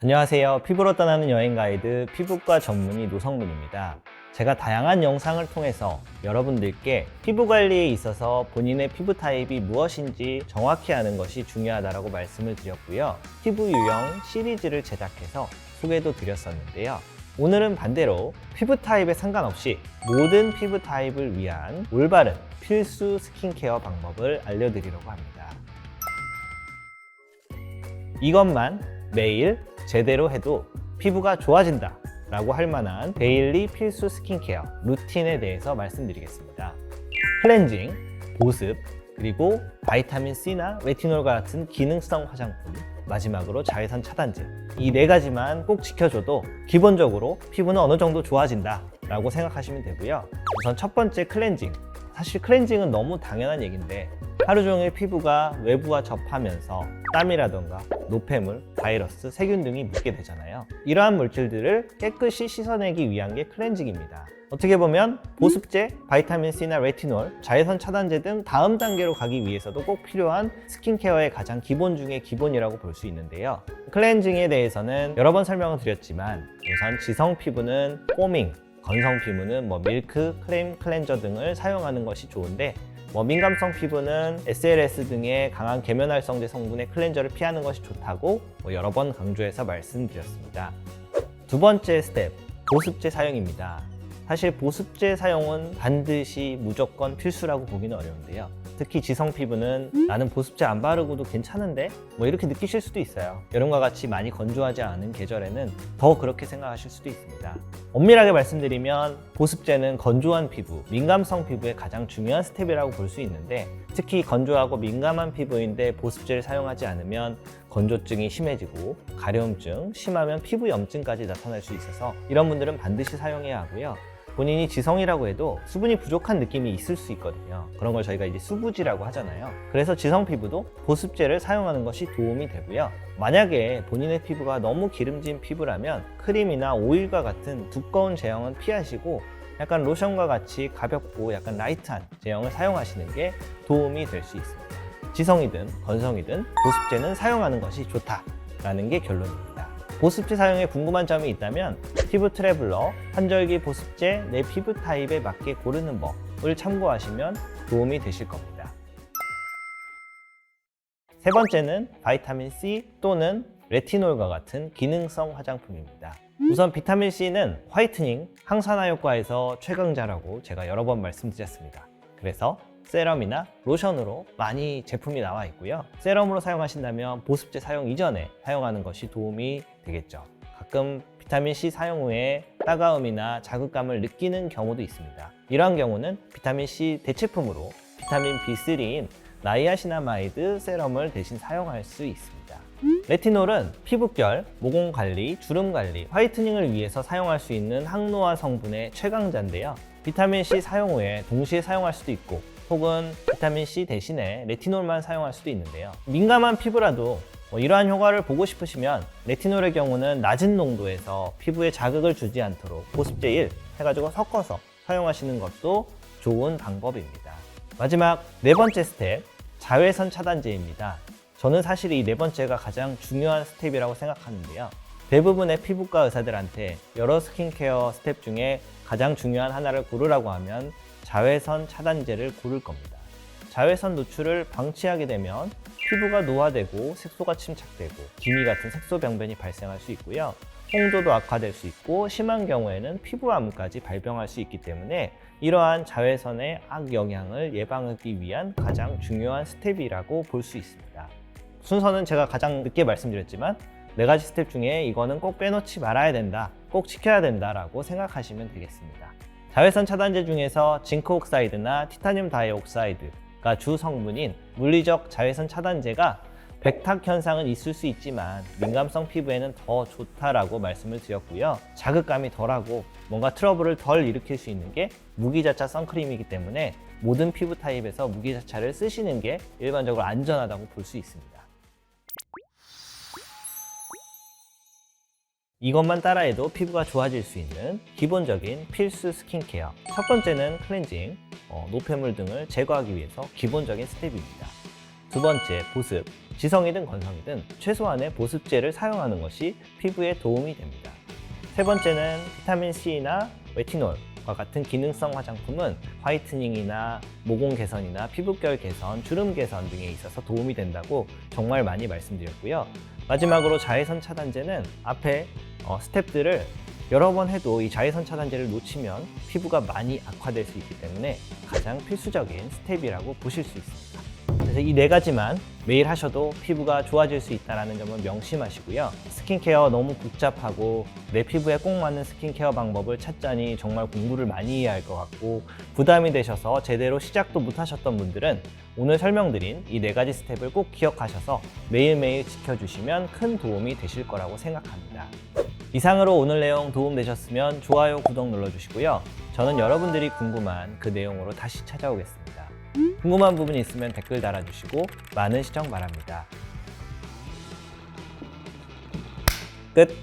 안녕하세요. 피부로 떠나는 여행 가이드 피부과 전문의 노성민입니다. 제가 다양한 영상을 통해서 여러분들께 피부 관리에 있어서 본인의 피부 타입이 무엇인지 정확히 아는 것이 중요하다고 말씀을 드렸고요. 피부 유형 시리즈를 제작해서 소개도 드렸었는데요. 오늘은 반대로 피부 타입에 상관없이 모든 피부 타입을 위한 올바른 필수 스킨케어 방법을 알려드리려고 합니다. 이것만 매일 제대로 해도 피부가 좋아진다 라고 할 만한 데일리 필수 스킨케어 루틴에 대해서 말씀드리겠습니다. 클렌징, 보습, 그리고 바이타민 C나 레티놀과 같은 기능성 화장품, 마지막으로 자외선 차단제. 이 네 가지만 꼭 지켜줘도 기본적으로 피부는 어느 정도 좋아진다 라고 생각하시면 되고요. 우선 첫 번째 클렌징. 사실 클렌징은 너무 당연한 얘기인데 하루 종일 피부가 외부와 접하면서 땀이라던가 노폐물, 바이러스, 세균 등이 묻게 되잖아요. 이러한 물질들을 깨끗이 씻어내기 위한 게 클렌징입니다. 어떻게 보면 보습제, 바이타민 C나 레티놀, 자외선 차단제 등 다음 단계로 가기 위해서도 꼭 필요한 스킨케어의 가장 기본 중의 기본이라고 볼 수 있는데요. 클렌징에 대해서는 여러 번 설명을 드렸지만 우선 지성 피부는 포밍, 건성 피부는 뭐 밀크, 크림, 클렌저 등을 사용하는 것이 좋은데 뭐 민감성 피부는 SLS 등의 강한 계면활성제 성분의 클렌저를 피하는 것이 좋다고 뭐 여러 번 강조해서 말씀드렸습니다. 두 번째 스텝, 보습제 사용입니다. 사실 보습제 사용은 반드시 무조건 필수라고 보기는 어려운데요. 특히 지성 피부는 나는 보습제 안 바르고도 괜찮은데 뭐 이렇게 느끼실 수도 있어요. 여름과 같이 많이 건조하지 않은 계절에는 더 그렇게 생각하실 수도 있습니다. 엄밀하게 말씀드리면 보습제는 건조한 피부, 민감성 피부의 가장 중요한 스텝이라고 볼 수 있는데 특히 건조하고 민감한 피부인데 보습제를 사용하지 않으면 건조증이 심해지고 가려움증, 심하면 피부 염증까지 나타날 수 있어서 이런 분들은 반드시 사용해야 하고요. 본인이 지성이라고 해도 수분이 부족한 느낌이 있을 수 있거든요. 그런 걸 저희가 이제 수부지라고 하잖아요. 그래서 지성 피부도 보습제를 사용하는 것이 도움이 되고요. 만약에 본인의 피부가 너무 기름진 피부라면 크림이나 오일과 같은 두꺼운 제형은 피하시고 약간 로션과 같이 가볍고 약간 라이트한 제형을 사용하시는 게 도움이 될 수 있습니다. 지성이든 건성이든 보습제는 사용하는 것이 좋다라는 게 결론입니다. 보습제 사용에 궁금한 점이 있다면 피부 트래블러, 한절기 보습제 내 피부 타입에 맞게 고르는 법을 참고하시면 도움이 되실 겁니다. 세 번째는 바이타민 C 또는 레티놀과 같은 기능성 화장품입니다. 우선 비타민 C는 화이트닝, 항산화 효과에서 최강자라고 제가 여러 번 말씀드렸습니다. 그래서 세럼이나 로션으로 많이 제품이 나와 있고요. 세럼으로 사용하신다면 보습제 사용 이전에 사용하는 것이 도움이 되겠죠. 가끔 비타민 C 사용 후에 따가움이나 자극감을 느끼는 경우도 있습니다. 이러한 경우는 비타민 C 대체품으로 비타민 B3인 나이아시나마이드 세럼을 대신 사용할 수 있습니다. 레티놀은 피부결, 모공 관리, 주름 관리, 화이트닝을 위해서 사용할 수 있는 항노화 성분의 최강자인데요. 비타민 C 사용 후에 동시에 사용할 수도 있고 혹은 비타민 C 대신에 레티놀만 사용할 수도 있는데요. 민감한 피부라도 뭐 이러한 효과를 보고 싶으시면 레티놀의 경우는 낮은 농도에서 피부에 자극을 주지 않도록 보습제 1 해가지고 섞어서 사용하시는 것도 좋은 방법입니다. 마지막 네 번째 스텝, 자외선 차단제입니다. 저는 사실 이 네 번째가 가장 중요한 스텝이라고 생각하는데요. 대부분의 피부과 의사들한테 여러 스킨케어 스텝 중에 가장 중요한 하나를 고르라고 하면 자외선 차단제를 고를 겁니다. 자외선 노출을 방치하게 되면 피부가 노화되고 색소가 침착되고 기미 같은 색소 병변이 발생할 수 있고요. 홍조도 악화될 수 있고 심한 경우에는 피부암까지 발병할 수 있기 때문에 이러한 자외선의 악영향을 예방하기 위한 가장 중요한 스텝이라고 볼 수 있습니다. 순서는 제가 가장 늦게 말씀드렸지만 네 가지 스텝 중에 이거는 꼭 빼놓지 말아야 된다, 꼭 지켜야 된다라고 생각하시면 되겠습니다. 자외선 차단제 중에서 징크 옥사이드나 티타늄 다이옥사이드가 주 성분인 물리적 자외선 차단제가 백탁 현상은 있을 수 있지만 민감성 피부에는 더 좋다라고 말씀을 드렸고요. 자극감이 덜하고 뭔가 트러블을 덜 일으킬 수 있는 게 무기자차 선크림이기 때문에 모든 피부 타입에서 무기자차를 쓰시는 게 일반적으로 안전하다고 볼 수 있습니다. 이것만 따라해도 피부가 좋아질 수 있는 기본적인 필수 스킨케어. 첫 번째는 클렌징, 어, 노폐물 등을 제거하기 위해서 기본적인 스텝입니다. 두 번째, 보습. 지성이든 건성이든 최소한의 보습제를 사용하는 것이 피부에 도움이 됩니다. 세 번째는 비타민 C나 레티놀과 같은 기능성 화장품은 화이트닝이나 모공 개선이나 피부결 개선, 주름 개선 등에 있어서 도움이 된다고 정말 많이 말씀드렸고요. 마지막으로 자외선 차단제는 앞에 어, 스텝들을 여러 번 해도 이 자외선 차단제를 놓치면 피부가 많이 악화될 수 있기 때문에 가장 필수적인 스텝이라고 보실 수 있습니다. 그래서 이 네 가지만 매일 하셔도 피부가 좋아질 수 있다는 점은 명심하시고요. 스킨케어 너무 복잡하고 내 피부에 꼭 맞는 스킨케어 방법을 찾자니 정말 공부를 많이 해야 할 것 같고 부담이 되셔서 제대로 시작도 못 하셨던 분들은 오늘 설명드린 이 네 가지 스텝을 꼭 기억하셔서 매일매일 지켜주시면 큰 도움이 되실 거라고 생각합니다. 이상으로 오늘 내용 도움되셨으면 좋아요, 구독 눌러주시고요. 저는 여러분들이 궁금한 그 내용으로 다시 찾아오겠습니다. 궁금한 부분 있으면 댓글 달아주시고 많은 시청 바랍니다. 끝!